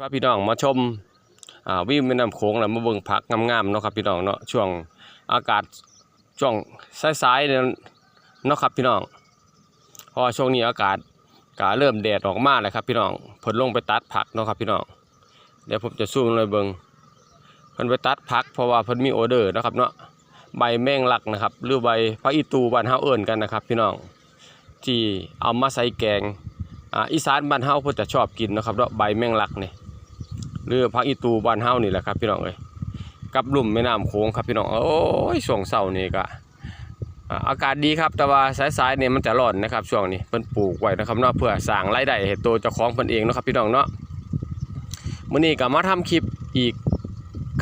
พาพี่น้องมาชมวิวแม่น้ำโขงแล้วมาเบิ่งผักงามๆเนาะครับพี่น้องเนาะช่วงอากาศช่วงสายๆเนี่ยเนาะครับพี่น้องพราะว่าช่วงนี้อากาศก็เริ่มแดดออกมาแล้วครับพี่น้องเพิ่นลงไปตัดผักเนาะครับพี่น้องเดี๋ยวผมจะซูมเลยเบิ่งเพิ่นไปตัดผักเพราะว่าเพิ่นมีออเดอร์นะครับเนาะใบแมงลักนะครับ หรือใบพระอีตูบ้านเฮาเอิ้นกันนะครับ พี่น้องที่เอามาใส่แกงอ,อีสานบ้านเฮาเพิ่นจะชอบกินนะครับเนาะใบแมงลักเนี่ย หรือผักอีตูบ้านเฮานี่แหละครับพี่น้องเอ้ยกับลุ่มแม่น้ำโขงครับพี่น้องโอ้ยช่วงเช้านี่ก็อากาศดีครับแต่ว่าสายๆเนี่ยมันจะร้อนนะครับ ช่วงนี้เพิ่นปลูกไว้นะครับเนาะเพื่อสร้างรายได้ให้ตัวเจ้าของเพิ่นเองเนาะครับพี่น้องเนาะมื้อนี้ก็มาทำคลิปอีก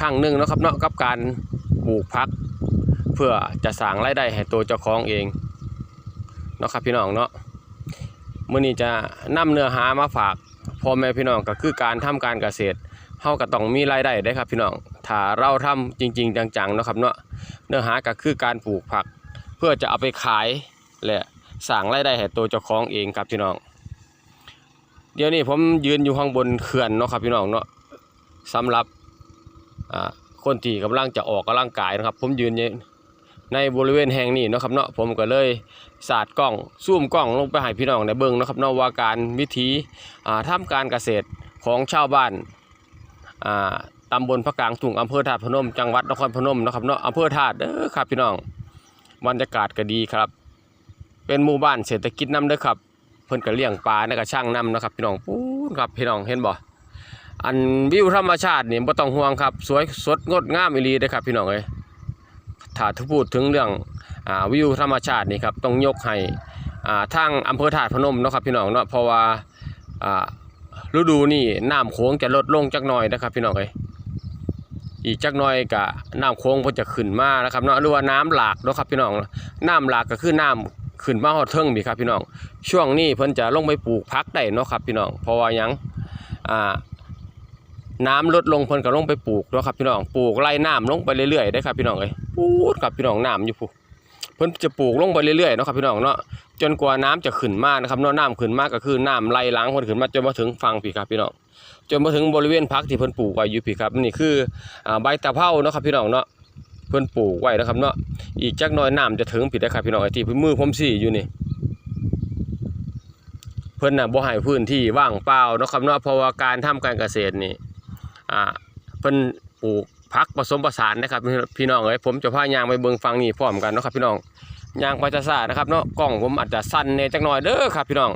ครั้งหนึ่งเนาะครับเนาะกับการปลูกผัก เพื่อจะสร้างรายได้ให้ตัวเจ้าของเองเนาะครับพี่น้องเนาะมื่อนี้จะนำเนื้อหามาฝากพ่อแม่พี่น้องก็คือการทำการเกษตร เฮาก็ต้องมีรายได้ได้ครับพี่น้องถ้าเราทำจริง ๆ จังๆนะครับเนาะเนื้อหาก็คือการปลูกผัก เพื่อจะเอาไปขายและสร้างรายได้ให้ตัวเจ้าของเองครับพี่น้อง เดี๋ยวนี้ผมยืนอยู่ข้างบนเขื่อนเนาะครับพี่น้องเนาะสำหรับคนที่กำลังจะออกกำลังกายนะครับ ผมยืนในบริเวณแห่งนี้นะครับเนาะผมก็เลยสาดกล้องซูมกล้องลงไปให้พี่น้องในเบิ่งนะครับเนาะว่าการวิธีอ่าทำการเกษตรของชาวบ้าน ตำบลพระกลางถุงอำเภอธาตุพนม จังหวัดนครพนมนะครับเนาะอำเภอธาตุเด้อครับพี่น้องบรรยากาศก็ดีครับ เป็นหมู่บ้านเศรษฐกิจน้ำเด้อครับ เพิ่นก็เลี้ยงปลาแล้วก็ช่างน้ำนะครับพี่น้องปูนครับพี่น้องเห็นบ่อันวิวธรรมชาตินี่บ่ต้องห่วงครับ สวยสดงดงามอีหลีเด้อครับพี่น้องเอ้ยถ้าพูดถึงเรื่องอวิวธรรมชาตินี่ครับต้องยกให้ทางอำเภอถาดพนมเนาะครับพี่น้องเนาะเพราะว่า ฤดูนี่น้ำโขงจะลดลงจักหน่อยนะครับ พี่น้องเอ้ยอีกจักหน่อยก็น้ำโขงเพิ่นจะขึ้นมานะครับเนาะหรือว่าน้ำหลากนะครับพี่น้องน้ำหลากก็คือน้ำขึ้นมาฮอดเทิงนี่ครับพี่น้อง ช่วงนี้เพิ่นจะลงไปปลูกพักได้เนาะครับพี่น้องเพราะว่ายังอ่าน้ำลดลงเพิ่นก็ลงไปปลูกเนาะครับพี่น้องปลูกไล่น้ำลงไปเรื่อยๆได้ครับพี่น้องเอ้ยปูดครับพี่น้องน้ำอยู่พูเพิ่นจะปลูกลงไปเรื่อยๆเนาะครับพี่น้องเนาะจนกว่าน้ำจะขึ้นมากนะครับเนาะน้ำขึ้นมากก็คือน้ำไหลล้างเพิ่นขึ้นมาจนมาถึงฝั่งพี่ครับพี่น้องจนมาถึงบริเวณพักที่เพิ่นปลูกไว้อยู่พี่ครับนี่คือใบตะเภาเนาะครับพี่น้องเนาะเพิ่นปลูกไว้นะครับเนาะอีกจักหน่อยน้ำจะถึงพี่ได้ครับพี่น้องไอ้ที่มือผมสี่อยู่นี่เพิ่นน่ะบ่ให้พื้นที่ว่างเปล่าเนาะครับเนาะเพราะว่าการทำการเกษตรนี่อ่าเพิ่นปลูก ผักผสมผสานนะครับพี่น้องเอ้ยผมจะพายางไปเบิ่งฟังนี่พร้อมกันนะครับพี่น้องยางไปจะซานะครับเนาะกล้องผมอาจจะสั้นเนจักหน่อยเด้อครับพี่น้อง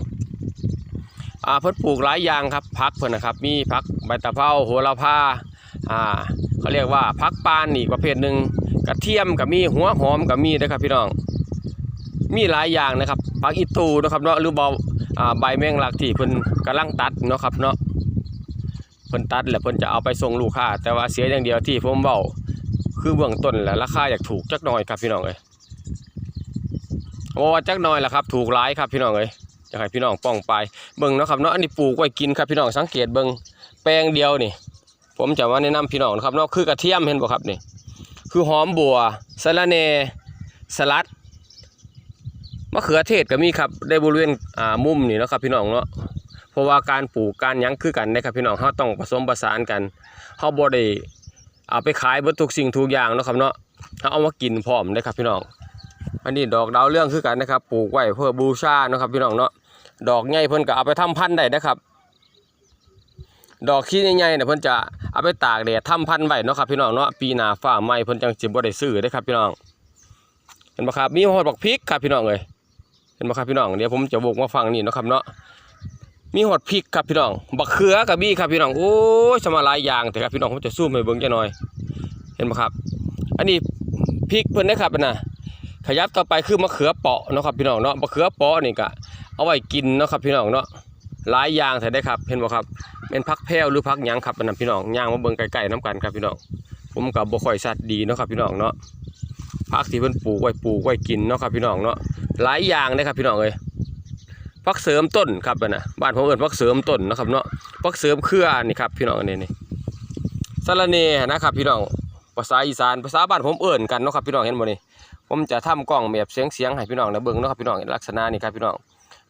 อ่าเพิ่นปลูกหลายอย่างครับพักเพิ่นนะครับมีพักใบตะเภาโหระพาอ่าเขาเรียกว่าพักปานอีกประเภทหนึ่งกระเทียมก็มีหัวหอมก็มีนะครับพี่น้องมีหลายอย่างนะครับพักอีตูนะครับเนาะหรือเบาอ่าใบแมงลักที่เพิ่นกำลังตัดเนาะครับเนาะ เพิ่นตัดแล้วเพิ่นจะเอาไปส่งลูกค้า แต่ว่าเสียอย่างเดียวที่ผมเบาคือเบื้องต้นแหละราคาอยากถูกจักหน่อยครับพี่น้องเอ้ยโอ้จักหน่อยแหละครับ ถูกหลายครับพี่น้องเอ้ยอยากให้พี่น้องป้องไปเบิ่งเนาะครับเนาะอันนี้ปลูกไว้กินครับพี่น้องสังเกตเบิ่งแปลงเดียวนี่ ผมจะมาแนะนำพี่น้องนะครับเนาะคือกระเทียมเห็นบ่ครับนี่คือหอมบัวสะระแหน่สลัดมะเขือเทศก็มีครับได้บริเวณอ่ามุมนี่นะครับพี่น้องเนาะ ราะว่าการปลูกการยังคือกันนะครับพี่น้องเฮาต้องผสมผสานกันเฮาบ่ได้เอาไปขายเบิดทุกสิ่งทุกอย่างนะครับเนาะเฮาเอามากินพร้อมได้ครับพี่น้อง อันนี้ดอกดาวเรื่องคือกันนะครับ ปลูกไว้เพื่อบูชาเนาะครับพี่น้องเนาะดอกใหญ่เพิ่นก็เอาไปทำพันธุ์ได้นะครับดอกขี้ใหญ่ๆเนี่ยเพิ่นจะเอาไปตากแดดทำพันธุ์ไว้เนาะครับพี่น้องเนาะปีหน้าฟ้าใหม่เพิ่นจังสิบ่ได้ซื้อได้ครับพี่น้อง เห็นบ่ครับมีฮอดบักพริกครับพี่น้องเอ้ยเห็นบ่ครับพี่น้องเดี๋ยวผมจะวกมาฟังนี่เนาะครับเนาะ มีฮอดพริกครับพี่น้องบักเขือก็มีครับพี่น้องโอ้ยสมาหลายอย่างแต่ครับพี่น้องผมจะซูมให้เบิ่งจักหน่อย เห็นบ่ครับ อันนี้พริกเพิ่นนะครับนนะขยับต่อไปคือมะเขือเปาะเนาะครับพี่น้องเนาะมะเขือเปาะนี่ก็เอาไว้กินเนาะครับพี่น้องเนาะหลายอย่างใส่ได้ครับเห็นบ่ครับเป็นพักแพ้วหรือพักยังครับนนั้นพี่น้องย่างมาเบิ่งไกลๆน้กันครับพี่น้องผมก็บ่ค่อยชัดดีเนาะครับพี่น้องเนาะพักที่เพิ่นปลูกไว้ปลูกไว้กินเนาะครับพี่น้องเนาะหลายอย่างนะครับพี่น้องเอ้ย พักเสริมต้นครับนน่ะบ้านผมเอิ้นพักเสริมต้นนะครับเนาะพักเสริมเครือนี่ครับพี่น้องอันนี้นี่สะระเนนะครับพี่น้องภาษาอีสานภาษาบ้านผมเอิ้นกันเนาะครับพี่น้องเห็นบ่นี่ผมจะทำกล้องแบบเสียงเสียงๆให้พี่น้องได้เบิ่งเนาะครับพี่น้องลักษณะนี่ครับพี่น้อง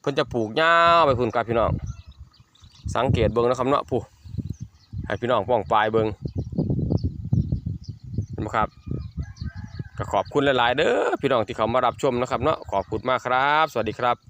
เพิ่นจะปลูกยาไปพุ่นครับพี่น้องสังเกตเบิ่งนะครับเนาะผู้ให้พี่น้องป้องปลายเบิงเห็นไหมครับก็ขอบคุณหลาย ๆ เด้อพี่น้องที่เขามารับชมนะครับเนาะขอบคุณมากครับ สวัสดีครับ